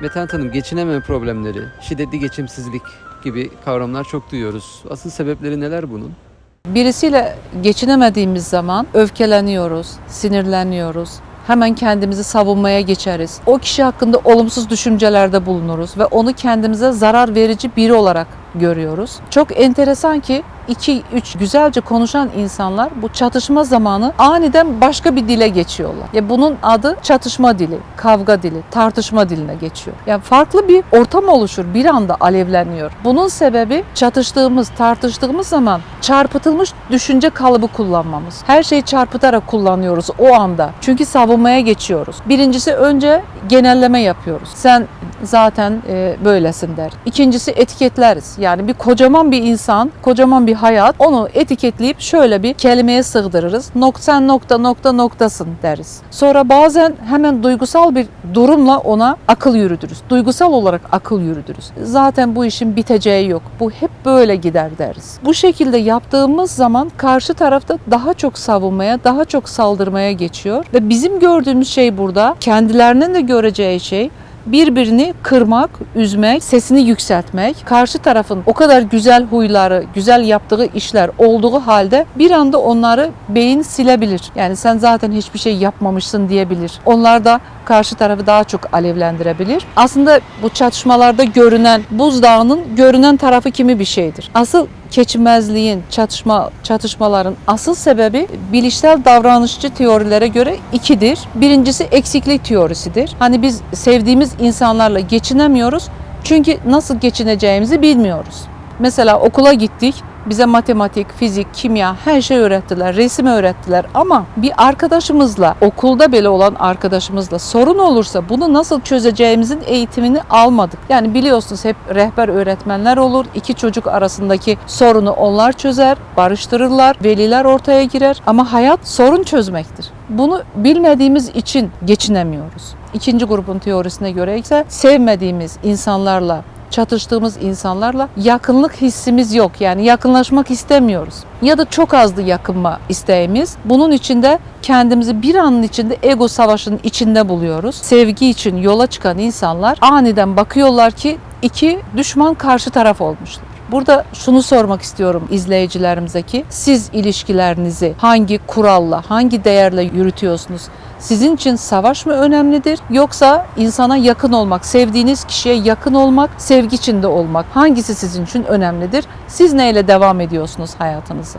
Metent Hanım geçinememe problemleri, şiddetli geçimsizlik gibi kavramlar çok duyuyoruz. Asıl sebepleri neler bunun? Birisiyle geçinemediğimiz zaman öfkeleniyoruz, sinirleniyoruz. Hemen kendimizi savunmaya geçeriz. O kişi hakkında olumsuz düşüncelerde bulunuruz ve onu kendimize zarar verici biri olarak görüyoruz. Çok enteresan ki 2 3 güzelce konuşan insanlar bu çatışma zamanı aniden başka bir dile geçiyorlar. Ya bunun adı çatışma dili, kavga dili, tartışma diline geçiyor. Yani farklı bir ortam oluşur, bir anda alevleniyor. Bunun sebebi çatıştığımız, tartıştığımız zaman çarpıtılmış düşünce kalıbı kullanmamız. Her şeyi çarpıtarak kullanıyoruz o anda. Çünkü savunmaya geçiyoruz. Birincisi önce genelleme yapıyoruz. Sen zaten e, böylesin der. İkincisi etiketleriz. Yani bir kocaman bir insan, kocaman bir hayat onu etiketleyip şöyle bir kelimeye sığdırırız. Nok sen nokta nokta noktasın deriz. Sonra bazen hemen duygusal bir durumla ona akıl yürütürüz. Duygusal olarak akıl yürütürüz. Zaten bu işin biteceği yok. Bu hep böyle gider deriz. Bu şekilde yaptığımız zaman karşı tarafta daha çok savunmaya, daha çok saldırmaya geçiyor ve bizim gördüğümüz şey burada kendilerinin de göreceği şey birbirini kırmak, üzmek, sesini yükseltmek, karşı tarafın o kadar güzel huyları, güzel yaptığı işler olduğu halde bir anda onları beyin silebilir. Yani sen zaten hiçbir şey yapmamışsın diyebilir. Onlar da karşı tarafı daha çok alevlendirebilir. Aslında bu çatışmalarda görünen buzdağının görünen tarafı kimi bir şeydir. Asıl keçinmezliğin, çatışma çatışmaların asıl sebebi bilişsel davranışçı teorilere göre ikidir. Birincisi eksiklik teorisidir. Hani biz sevdiğimiz insanlarla geçinemiyoruz çünkü nasıl geçineceğimizi bilmiyoruz. Mesela okula gittik. Bize matematik, fizik, kimya her şey öğrettiler, resim öğrettiler ama bir arkadaşımızla, okulda bile olan arkadaşımızla sorun olursa bunu nasıl çözeceğimizin eğitimini almadık. Yani biliyorsunuz hep rehber öğretmenler olur. İki çocuk arasındaki sorunu onlar çözer, barıştırırlar, veliler ortaya girer ama hayat sorun çözmektir. Bunu bilmediğimiz için geçinemiyoruz. İkinci grubun teorisine göre ise sevmediğimiz insanlarla çatıştığımız insanlarla yakınlık hissimiz yok. Yani yakınlaşmak istemiyoruz. Ya da çok azdı yakınma isteğimiz. Bunun için de kendimizi bir anın içinde ego savaşının içinde buluyoruz. Sevgi için yola çıkan insanlar aniden bakıyorlar ki iki düşman karşı taraf olmuşlar. Burada şunu sormak istiyorum izleyicilerimize ki siz ilişkilerinizi hangi kuralla, hangi değerle yürütüyorsunuz? Sizin için savaş mı önemlidir yoksa insana yakın olmak, sevdiğiniz kişiye yakın olmak, sevgi içinde olmak hangisi sizin için önemlidir? Siz neyle devam ediyorsunuz hayatınızı?